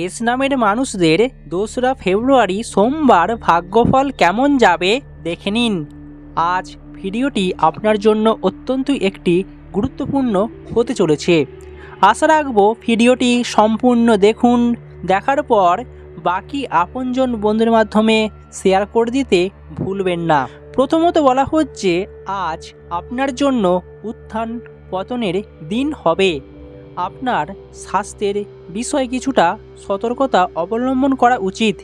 S নামের মানুষদের দোসরা ফেব্রুয়ারি সোমবার ভাগ্যফল কেমন যাবে দেখে নিন। আজ ভিডিওটি আপনার জন্য অত্যন্ত একটি গুরুত্বপূর্ণ হতে চলেছে। আশা রাখব ভিডিওটি সম্পূর্ণ দেখুন। দেখার পর বাকি আপনজন বন্ধুর মাধ্যমে শেয়ার করে দিতে ভুলবেন না। প্রথমত বলা হচ্ছে, আজ আপনার জন্য উত্থান পতনের দিন হবে। আপনার স্বাস্থ্যের বিষয়ে কিছুটা সতর্কতা অবলম্বন করা উচিত।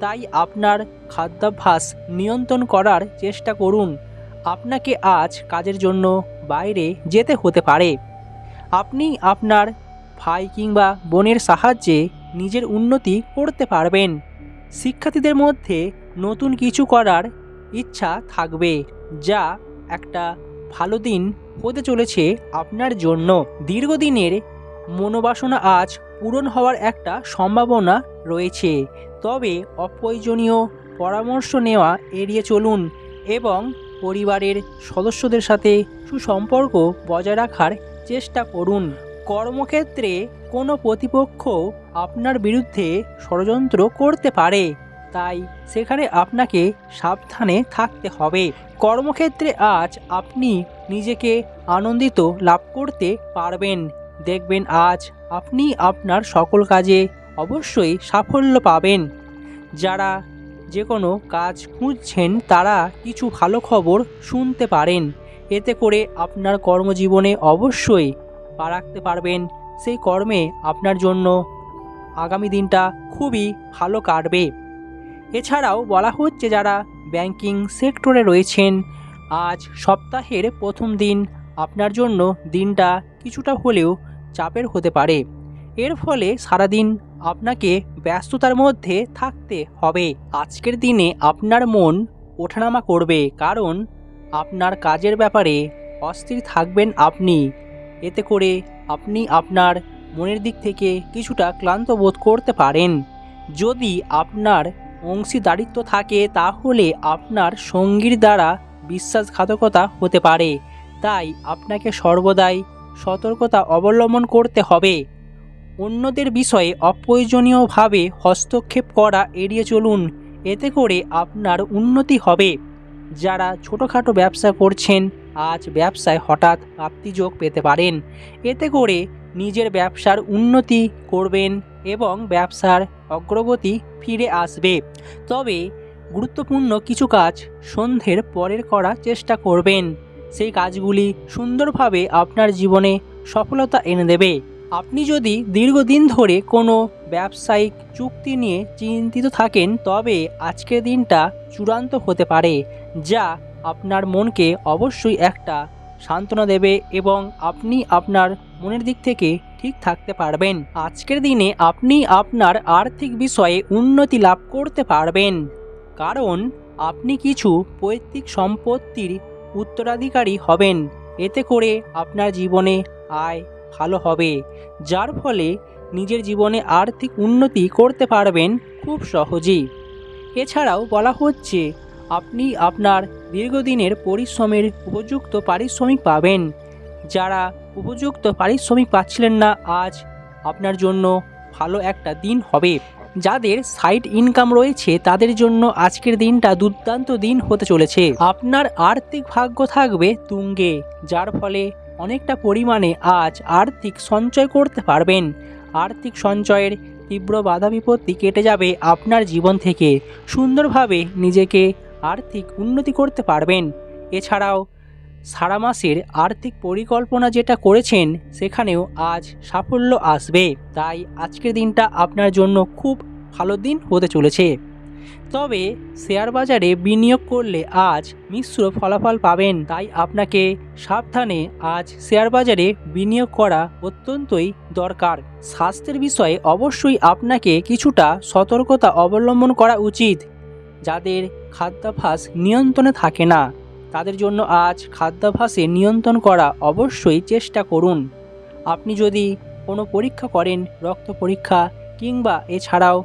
তাই আপনার খাদ্যাভ্যাস নিয়ন্ত্রণ করার চেষ্টা করুন। আপনাকে আজ কাজের জন্য বাইরে যেতে হতে পারে। আপনি আপনার ভাই কিংবা বোনের সাহায্যে নিজের উন্নতি করতে পারবেন। শিক্ষার্থীদের মধ্যে নতুন কিছু করার ইচ্ছা থাকবে, যা একটা ভালো দিন হতে চলেছে আপনার জন্য। দীর্ঘদিনের মনোবাসনা আজ পূরণ হওয়ার একটা সম্ভাবনা রয়েছে। তবে অপ্রয়োজনীয় পরামর্শ নেওয়া এড়িয়ে চলুন এবং পরিবারের সদস্যদের সাথে সুসম্পর্ক বজায় রাখার চেষ্টা করুন। কর্মক্ষেত্রে কোনো প্রতিপক্ষ আপনার বিরুদ্ধে ষড়যন্ত্র করতে পারে। তাই সেখানে আপনাকে সাবধানে থাকতে হবে। কর্মক্ষেত্রে আজ আপনি নিজেকে আনন্দিত লাভ করতে পারবেন। দেখবেন আজ আপনি আপনার সকল কাজে অবশ্যই সাফল্য পাবেন। যারা যে কোনো কাজ খুঁজছেন তারা কিছু ভালো খবর শুনতে পারেন। এতে করে আপনার কর্মজীবনে অবশ্যই পা রাখতে পারবেন। সেই কর্মে আপনার জন্য আগামী দিনটা খুবই ভালো কাটবে। এছাড়াও বলা হচ্ছে যারা ব্যাংকিং সেক্টরে রয়েছেন, আজ সপ্তাহের প্রথম দিন আপনার জন্য দিনটা কিছুটা হলেও চাপের হতে পারে। এর ফলে সারাদিন আপনাকে ব্যস্ততার মধ্যে থাকতে হবে। আজকের দিনে আপনার মন ওঠানামা করবে কারণ আপনার কাজের ব্যাপারে অস্থির থাকবেন আপনি। এতে করে আপনি আপনার মনের দিক থেকে কিছুটা ক্লান্ত বোধ করতে পারেন। যদি আপনার অংশীদারিত্ব থাকে, তাহলে আপনার সঙ্গীর দ্বারা বিশ্বাসঘাতকতা হতে পারে। তাই আপনাকে সর্বদাই সতর্কতা অবলম্বন করতে হবে। অন্যদের বিষয়ে অপ্রয়োজনীয়ভাবে হস্তক্ষেপ করা এড়িয়ে চলুন। এতে করে আপনার উন্নতি হবে। যারা ছোটোখাটো ব্যবসা করছেন, আজ ব্যবসায় হঠাৎ প্রাপ্তিযোগ পেতে পারেন। এতে করে নিজের ব্যবসার উন্নতি করবেন এবং ব্যবসার অগ্রগতি ফিরে আসবে। তবে গুরুত্বপূর্ণ কিছু কাজ সন্ধ্যের পরের করার চেষ্টা করবেন। সেই কাজগুলি সুন্দরভাবে আপনার জীবনে সফলতা এনে দেবে। আপনি যদি দীর্ঘদিন ধরে কোনো ব্যবসায়িক চুক্তি নিয়ে চিন্তিত থাকেন, তবে আজকের দিনটা চূড়ান্ত হতে পারে, যা আপনার মনকে অবশ্যই একটা সান্ত্বনা দেবে এবং আপনি আপনার মনের দিক থেকে ঠিক থাকতে পারবেন। আজকের দিনে আপনি আপনার আর্থিক বিষয়ে উন্নতি লাভ করতে পারবেন। কারণ আপনি কিছু পৈতৃক সম্পত্তির উত্তরাধিকারী হবেন। এতে করে আপনার জীবনে আয় ভালো হবে, যার ফলে নিজের জীবনে আর্থিক উন্নতি করতে পারবেন খুব সহজেই। এছাড়াও বলা হচ্ছে আপনি আপনার দীর্ঘদিনের পরিশ্রমের উপযুক্ত পারিশ্রমিক পাবেন। যারা উপযুক্ত পারিশ্রমিক পাচ্ছিলেন না, আজ আপনার জন্য ভালো একটা দিন হবে। যাদের সাইড ইনকাম রয়েছে, তাদের জন্য আজকের দিনটা দুর্দান্ত দিন হতে চলেছে। আপনার আর্থিক ভাগ্য থাকবে তুঙ্গে, যার ফলে অনেকটা পরিমাণে আজ আর্থিক সঞ্চয় করতে পারবেন। আর্থিক সঞ্চয়ের তীব্র বাধা বিপত্তি কেটে যাবে আপনার জীবন থেকে। সুন্দরভাবে নিজেকে আর্থিক উন্নতি করতে পারবেন। এছাড়াও সারা মাসের আর্থিক পরিকল্পনা যেটা করেছেন, সেখানেও আজ সাফল্য আসবে। তাই আজকের দিনটা আপনার জন্য খুব ভালো দিন হতে চলেছে। তবে শেয়ার বাজারে বিনিয়োগ করলে আজ মিশ্র ফলাফল পাবেন। তাই আপনাকে সাবধানে আজ শেয়ার বাজারে বিনিয়োগ করা অত্যন্তই দরকার। স্বাস্থ্যের বিষয়ে অবশ্যই আপনাকে কিছুটা সতর্কতা অবলম্বন করা উচিত। যাদের খাদ্যাভ্যাস নিয়ন্ত্রণে থাকে না, তাদের জন্য আজ খাদ্যাভ্যাসে নিয়ন্ত্রণ করা অবশ্যই চেষ্টা করুন। আপনি যদি কোনো পরীক্ষা করেন, রক্ত পরীক্ষা কিংবা এছাড়াও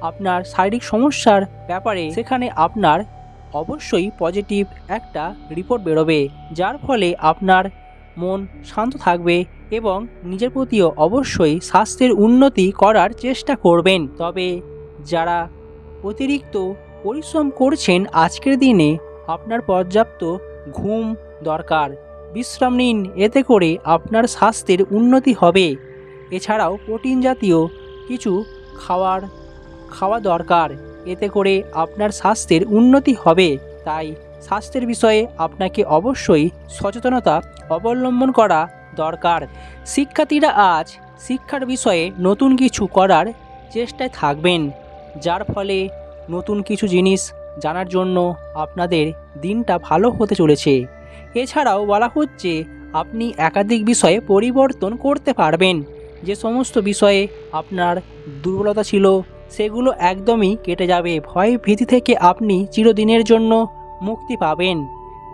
আপনার শারীরিক সমস্যার ব্যাপারে, সেখানে আপনার অবশ্যই পজিটিভ একটা রিপোর্ট বেরোবে, যার ফলে আপনার মন শান্ত থাকবে এবং নিজের প্রতিও অবশ্যই স্বাস্থ্যের উন্নতি করার চেষ্টা করবেন। তবে যারা অতিরিক্ত পরিশ্রম করছেন আজকের দিনে আপনার পর্যাপ্ত ঘুম দরকার। বিশ্রাম নিন, এতে করে আপনার স্বাস্থ্যের উন্নতি হবে। এছাড়াও প্রোটিন জাতীয় কিছু খাওয়ার, খাওয়া দরকার, এতে করে আপনার স্বাস্থ্যের উন্নতি হবে। তাই স্বাস্থ্যের বিষয়ে আপনাকে অবশ্যই সচেতনতা অবলম্বন করা দরকার। শিক্ষার্থীরা আজ শিক্ষার বিষয়ে নতুন কিছু করার চেষ্টায় থাকবেন, যার ফলে নতুন কিছু জিনিস জানার জন্য আপনাদের দিনটা ভালো হতে চলেছে। এছাড়াও বলা হচ্ছে, আপনি একাধিক বিষয়ে পরিবর্তন করতে পারবেন। যে সমস্ত বিষয়ে আপনার দুর্বলতা ছিল, সেগুলো একদমই কেটে যাবে। ভয় ভীতি থেকে আপনি চিরদিনের জন্য মুক্তি পাবেন।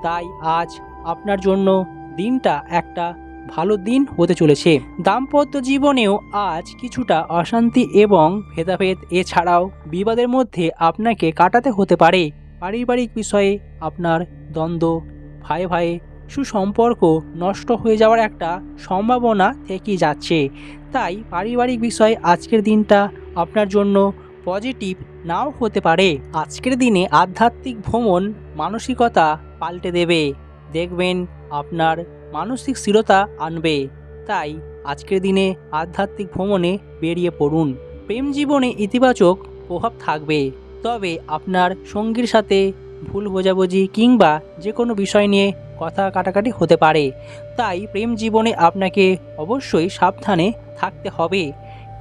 তাই আজ আপনার জন্য দিনটা একটা ভালো দিন হতে চলেছে। দাম্পত্য জীবনেও আজ কিছুটা অশান্তি এবং ভেদাভেদ এছাড়াও বিবাদের মধ্যে আপনাকে কাটাতে হতে পারে। পারিবারিক বিষয়ে আপনার দ্বন্দ্ব, ভাই ভাই, সুসম্পর্ক নষ্ট হয়ে যাওয়ার একটা সম্ভাবনা থেকে যাচ্ছে। তাই পারিবারিক বিষয়ে আজকের দিনটা আপনার জন্য পজিটিভ নাও হতে পারে। আজকের দিনে আধ্যাত্মিক ভ্রমণ মানসিকতা পাল্টে দেবে। দেখবেন আপনার মানসিক স্থিরতা আনবে। তাই আজকের দিনে আধ্যাত্মিক ভ্রমণে বেরিয়ে পড়ুন। প্রেম জীবনে ইতিবাচক প্রভাব থাকবে। তবে আপনার সঙ্গীর সাথে ভুল বোঝাবুঝি কিংবা যে কোনো বিষয় নিয়ে কথা কাটাকাটি হতে পারে। তাই প্রেম জীবনে আপনাকে অবশ্যই সাবধানে থাকতে হবে।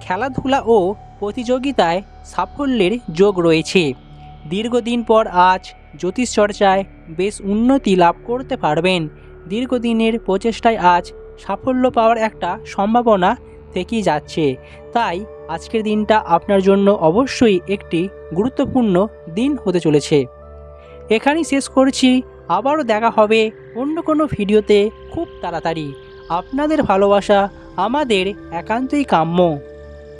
খেলাধুলা ও প্রতিযোগিতায় সাফল্যের যোগ রয়েছে। দীর্ঘদিন পর আজ জ্যোতিষ চর্চায় বেশ উন্নতি লাভ করতে পারবেন। দীর্ঘদিনের প্রচেষ্টায় আজ সাফল্য পাওয়ার একটা সম্ভাবনা থেকেই যাচ্ছে। তাই আজকের দিনটা আপনার জন্য অবশ্যই একটি গুরুত্বপূর্ণ দিন হতে চলেছে। এখানেই শেষ করছি। আবারও দেখা হবে অন্য কোনো ভিডিওতে খুব তাড়াতাড়ি। আপনাদের ভালোবাসা, আমাদের একান্তই কাম্য।